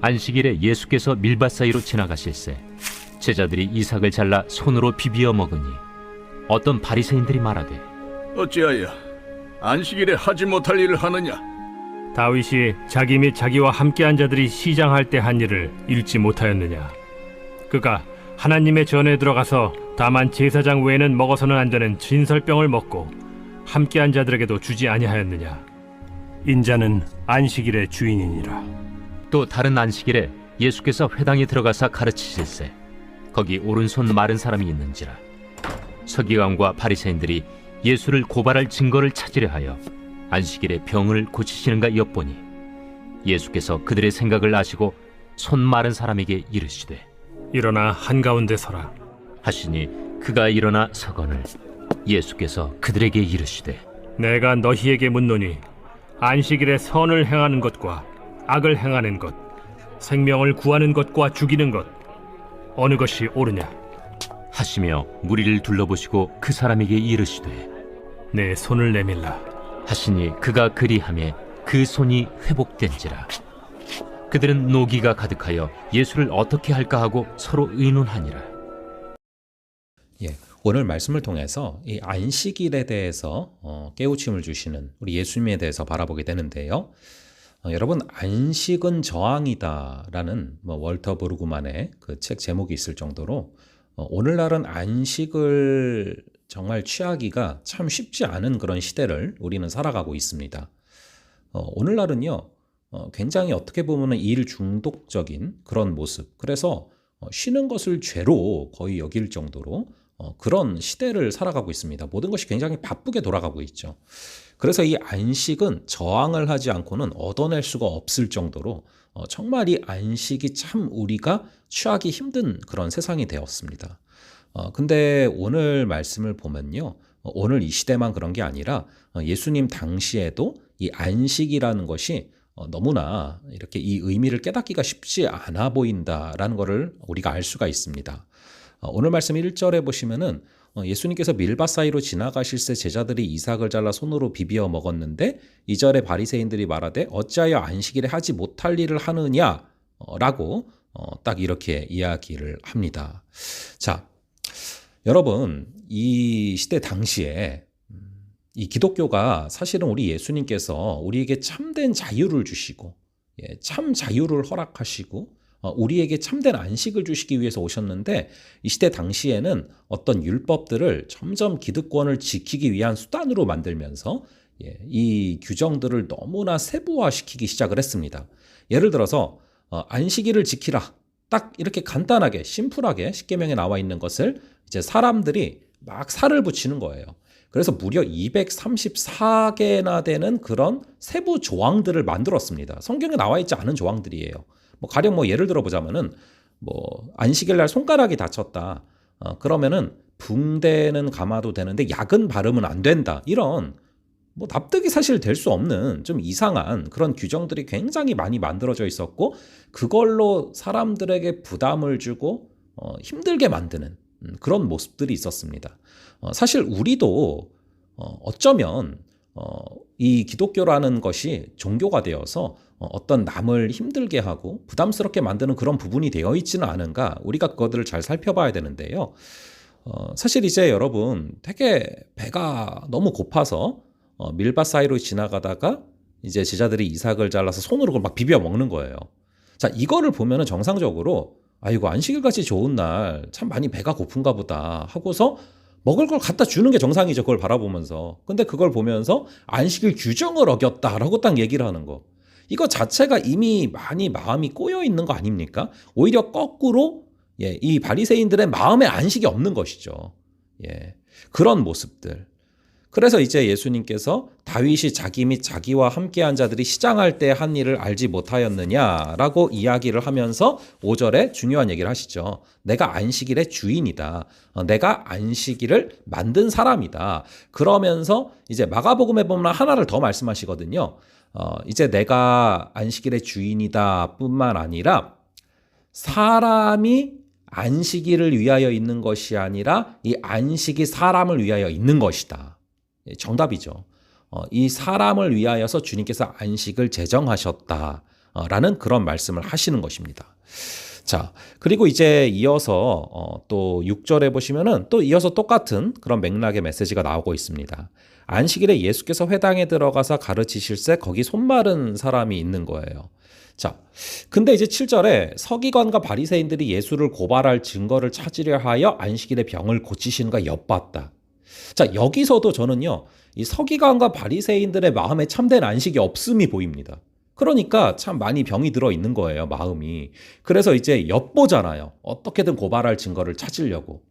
안식일에 예수께서 밀밭 사이로 지나가실새 제자들이 이삭을 잘라 손으로 비비어 먹으니 어떤 바리새인들이 말하되 어찌하여 안식일에 하지 못할 일을 하느냐? 다윗이 자기 및 자기와 함께한 자들이 시장할 때 한 일을 읽지 못하였느냐? 그가 하나님의 전에 들어가서 다만 제사장 외에는 먹어서는 안 되는 진설병을 먹고 함께한 자들에게도 주지 아니하였느냐? 인자는 안식일의 주인이니라. 또 다른 안식일에 예수께서 회당에 들어가사 가르치실새 거기 오른손 마른 사람이 있는지라 서기관과 바리새인들이 예수를 고발할 증거를 찾으려 하여 안식일에 병을 고치시는가 엿보니 예수께서 그들의 생각을 아시고 손 마른 사람에게 이르시되 일어나 한가운데 서라. 하시니 그가 일어나 서거늘 예수께서 그들에게 이르시되 내가 너희에게 묻노니 안식일에 선을 행하는 것과 악을 행하는 것, 생명을 구하는 것과 죽이는 것 어느 것이 옳으냐? 하시며 무리를 둘러보시고 그 사람에게 이르시되 내 손을 내밀라. 하시니 그가 그리함에 그 손이 회복된지라 그들은 노기가 가득하여 예수를 어떻게 할까 하고 서로 의논하니라 예, 오늘 말씀을 통해서 이 안식일에 대해서 어, 깨우침을 주시는 우리 예수님에 대해서 바라보게 되는데요. 어, 여러분 안식은 저항이다라는 뭐 월터 브루그만의 그 책 제목이 있을 정도로 어, 오늘날은 안식을 정말 취하기가 참 쉽지 않은 그런 시대를 우리는 살아가고 있습니다. 어, 오늘날은요, 어, 굉장히 어떻게 보면 일 중독적인 그런 모습. 그래서 어, 쉬는 것을 죄로 거의 여길 정도로 어, 그런 시대를 살아가고 있습니다. 모든 것이 굉장히 바쁘게 돌아가고 있죠. 그래서 이 안식은 저항을 하지 않고는 얻어낼 수가 없을 정도로 어, 정말 이 안식이 참 우리가 취하기 힘든 그런 세상이 되었습니다. 어, 근데 오늘 말씀을 보면요. 어, 오늘 이 시대만 그런 게 아니라 어, 예수님 당시에도 이 안식이라는 것이 어, 너무나 이렇게 이 의미를 깨닫기가 쉽지 않아 보인다라는 것을 우리가 알 수가 있습니다. 어, 오늘 말씀 1절에 보시면은 어, 예수님께서 밀밭 사이로 지나가실새 제자들이 이삭을 잘라 손으로 비비어 먹었는데 2절에 바리새인들이 말하되 어찌하여 안식일에 하지 못할 일을 하느냐라고 어, 딱 이렇게 이야기를 합니다. 자, 여러분 이 시대 당시에 음, 이 기독교가 사실은 우리 예수님께서 우리에게 참된 자유를 주시고 예, 참 자유를 허락하시고 어, 우리에게 참된 안식을 주시기 위해서 오셨는데 이 시대 당시에는 어떤 율법들을 점점 기득권을 지키기 위한 수단으로 만들면서 예, 이 규정들을 너무나 세부화시키기 시작을 했습니다. 예를 들어서 어, 안식일을 지키라. 딱 이렇게 간단하게 심플하게 십계명에 나와 있는 것을 이제 사람들이 막 살을 붙이는 거예요. 그래서 무려 234개나 되는 그런 세부 조항들을 만들었습니다. 성경에 나와 있지 않은 조항들이에요. 뭐 가령 뭐 예를 들어 보자면은 뭐 안식일 날 손가락이 다쳤다. 어, 그러면은 붕대는 감아도 되는데 약은 바르면 안 된다. 이런 뭐 납득이 사실 될 수 없는 좀 이상한 그런 규정들이 굉장히 많이 만들어져 있었고 그걸로 사람들에게 부담을 주고 어, 힘들게 만드는 음, 그런 모습들이 있었습니다. 어, 사실 우리도 어, 어쩌면 어, 이 기독교라는 것이 종교가 되어서 어, 어떤 남을 힘들게 하고 부담스럽게 만드는 그런 부분이 되어 있지는 않은가 우리가 그것들을 잘 살펴봐야 되는데요. 어, 사실 이제 여러분 되게 배가 너무 고파서 어, 밀밭 사이로 지나가다가 이제 제자들이 이삭을 잘라서 손으로 그걸 막 비벼 먹는 거예요. 자, 이거를 보면은 정상적으로 아이고 안식일같이 좋은 날 참 많이 배가 고픈가 보다 하고서 먹을 걸 갖다 주는 게 정상이죠. 그걸 바라보면서. 근데 그걸 보면서 안식일 규정을 어겼다라고 딱 얘기를 하는 거. 이거 자체가 이미 많이 마음이 꼬여 있는 거 아닙니까? 오히려 거꾸로 예, 이 바리새인들의 마음에 안식이 없는 것이죠. 예. 그런 모습들. 그래서 이제 예수님께서 다윗이 자기 및 자기와 함께한 자들이 시장할 때 한 일을 알지 못하였느냐라고 이야기를 하면서 5절에 중요한 얘기를 하시죠. 내가 안식일의 주인이다. 어, 내가 안식일을 만든 사람이다. 그러면서 이제 마가복음에 보면 하나를 더 말씀하시거든요. 어, 이제 내가 안식일의 주인이다 뿐만 아니라 사람이 안식일을 위하여 있는 것이 아니라 이 안식이 사람을 위하여 있는 것이다. 예, 정답이죠. 어, 이 사람을 위하여서 주님께서 안식을 제정하셨다. 라는 그런 말씀을 하시는 것입니다. 자, 그리고 이제 이어서 어, 또 6절에 보시면은 또 이어서 똑같은 그런 맥락의 메시지가 나오고 있습니다. 안식일에 예수께서 회당에 들어가서 가르치실새 거기 손 마른 사람이 있는 거예요. 자, 근데 이제 7절에 서기관과 바리새인들이 예수를 고발할 증거를 찾으려 하여 안식일에 병을 고치시는 가 엿봤다. 자, 여기서도 저는요. 이 서기관과 바리새인들의 마음에 참된 안식이 없음이 보입니다. 그러니까 참 많이 병이 들어 있는 거예요, 마음이. 그래서 이제 엿보잖아요. 어떻게든 고발할 증거를 찾으려고.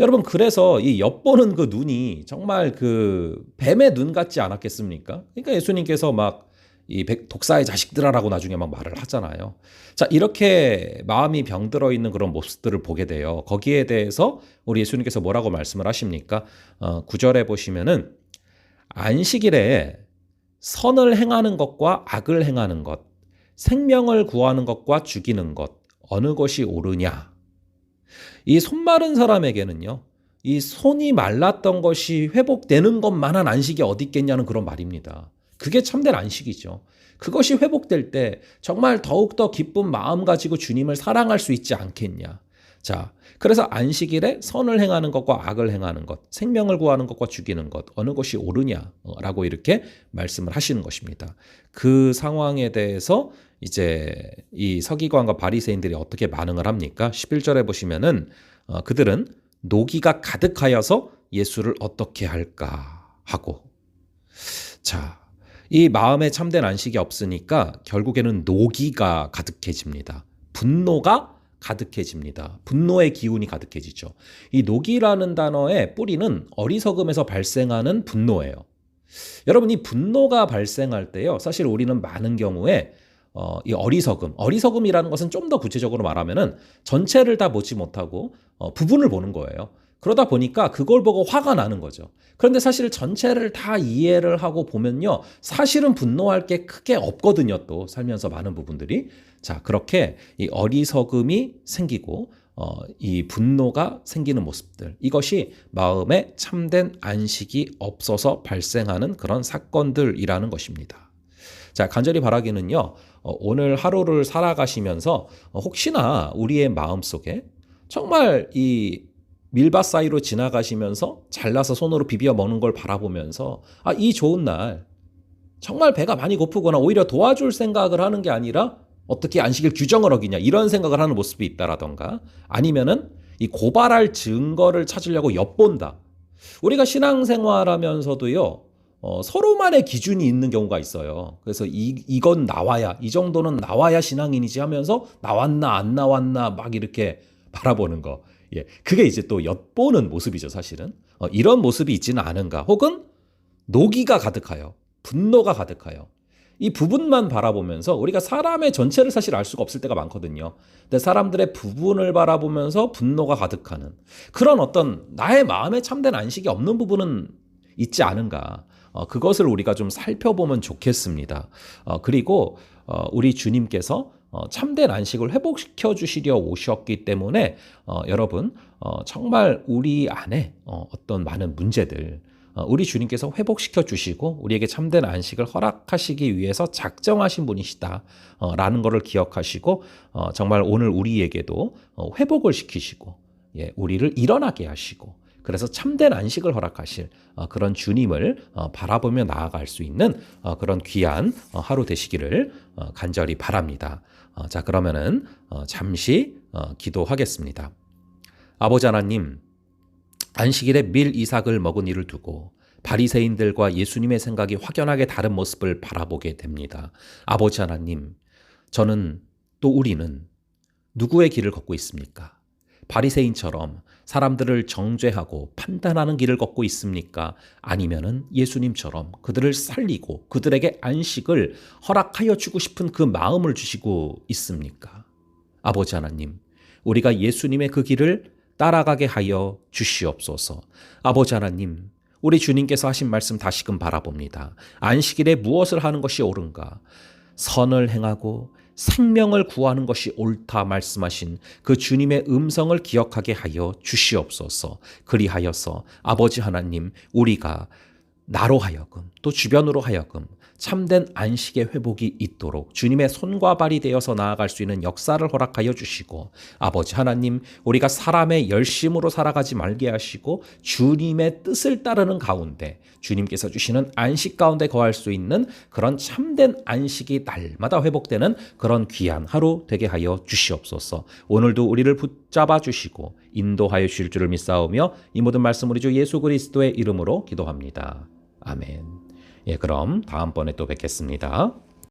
여러분, 그래서 이 엿보는 그 눈이 정말 그 뱀의 눈 같지 않았겠습니까? 그러니까 예수님께서 막 이 독사의 자식들아라고 나중에 막 말을 하잖아요. 자, 이렇게 마음이 병들어 있는 그런 모습들을 보게 돼요. 거기에 대해서 우리 예수님께서 뭐라고 말씀을 하십니까? 어, 9절에 보시면은 안식일에 선을 행하는 것과 악을 행하는 것, 생명을 구하는 것과 죽이는 것, 어느 것이 옳으냐? 이 손 마른 사람에게는요, 이 손이 말랐던 것이 회복되는 것만한 안식이 어디 있겠냐는 그런 말입니다. 그게 참된 안식이죠. 그것이 회복될 때 정말 더욱더 기쁜 마음 가지고 주님을 사랑할 수 있지 않겠냐. 자, 그래서 안식일에 선을 행하는 것과 악을 행하는 것, 생명을 구하는 것과 죽이는 것, 어느 것이 옳으냐라고 이렇게 말씀을 하시는 것입니다. 그 상황에 대해서 이제 이 서기관과 바리새인들이 어떻게 반응을 합니까? 11절에 보시면은 어, 그들은 노기가 가득하여서 예수를 어떻게 할까 하고 자, 이 마음에 참된 안식이 없으니까 결국에는 노기가 가득해집니다. 분노가 가득해집니다. 분노의 기운이 가득해지죠. 이 노기라는 단어의 뿌리는 어리석음에서 발생하는 분노예요. 여러분, 이 분노가 발생할 때요, 사실 우리는 많은 경우에 어, 이 어리석음, 어리석음이라는 것은 좀 더 구체적으로 말하면은 전체를 다 보지 못하고 어, 부분을 보는 거예요. 그러다 보니까 그걸 보고 화가 나는 거죠. 그런데 사실 전체를 다 이해를 하고 보면요. 사실은 분노할 게 크게 없거든요. 또 살면서 많은 부분들이. 자, 그렇게 이 어리석음이 생기고 어, 이 분노가 생기는 모습들. 이것이 마음에 참된 안식이 없어서 발생하는 그런 사건들이라는 것입니다. 자, 간절히 바라기는요. 어, 오늘 하루를 살아가시면서 어, 혹시나 우리의 마음 속에 정말 이 밀밭 사이로 지나가시면서 잘라서 손으로 비벼 먹는 걸 바라보면서 아, 이 좋은 날 정말 배가 많이 고프거나 오히려 도와줄 생각을 하는 게 아니라 어떻게 안식일 규정을 어기냐 이런 생각을 하는 모습이 있다라던가 아니면은 이 고발할 증거를 찾으려고 엿본다. 우리가 신앙생활하면서도요. 어, 서로만의 기준이 있는 경우가 있어요. 그래서 이, 이건 나와야, 이 정도는 나와야 신앙인이지 하면서 나왔나, 안 나왔나, 막 이렇게 바라보는 거. 예. 그게 이제 또 엿보는 모습이죠, 사실은. 어, 이런 모습이 있지는 않은가. 혹은 노기가 가득하여, 분노가 가득하여. 이 부분만 바라보면서 우리가 사람의 전체를 사실 알 수가 없을 때가 많거든요. 근데 사람들의 부분을 바라보면서 분노가 가득하는 그런 어떤 나의 마음에 참된 안식이 없는 부분은 있지 않은가. 어, 그것을 우리가 좀 살펴보면 좋겠습니다. 어, 그리고 어, 우리 주님께서 어, 참된 안식을 회복시켜 주시려 오셨기 때문에 어, 여러분 어, 정말 우리 안에 어, 어떤 많은 문제들 어, 우리 주님께서 회복시켜 주시고 우리에게 참된 안식을 허락하시기 위해서 작정하신 분이시다 어, 라는 것을 기억하시고 어, 정말 오늘 우리에게도 어, 회복을 시키시고 예, 우리를 일어나게 하시고 그래서 참된 안식을 허락하실 어, 그런 주님을 어, 바라보며 나아갈 수 있는 어, 그런 귀한 어, 하루 되시기를 어, 간절히 바랍니다. 어, 자 그러면은 어, 잠시 어, 기도하겠습니다. 아버지 하나님 안식일에 밀 이삭을 먹은 이를 두고 바리새인들과 예수님의 생각이 확연하게 다른 모습을 바라보게 됩니다. 아버지 하나님, 저는 또 우리는 누구의 길을 걷고 있습니까? 바리새인처럼 사람들을 정죄하고 판단하는 길을 걷고 있습니까? 아니면은 예수님처럼 그들을 살리고 그들에게 안식을 허락하여 주고 싶은 그 마음을 주시고 있습니까? 아버지 하나님, 우리가 예수님의 그 길을 따라가게 하여 주시옵소서. 아버지 하나님, 우리 주님께서 하신 말씀 다시금 바라봅니다. 안식일에 무엇을 하는 것이 옳은가? 선을 행하고 생명을 구하는 것이 옳다 말씀하신 그 주님의 음성을 기억하게 하여 주시옵소서. 그리하여서 아버지 하나님, 우리가 나로 하여금 또 주변으로 하여금 참된 안식의 회복이 있도록 주님의 손과 발이 되어서 나아갈 수 있는 역사를 허락하여 주시고 아버지 하나님 우리가 사람의 열심으로 살아가지 말게 하시고 주님의 뜻을 따르는 가운데 주님께서 주시는 안식 가운데 거할 수 있는 그런 참된 안식이 날마다 회복되는 그런 귀한 하루 되게 하여 주시옵소서. 오늘도 우리를 붙잡아 주시고 인도하여 주실 줄을 믿사오며 이 모든 말씀 우리 주 예수 그리스도의 이름으로 기도합니다. 아멘. 예, 그럼 다음번에 또 뵙겠습니다.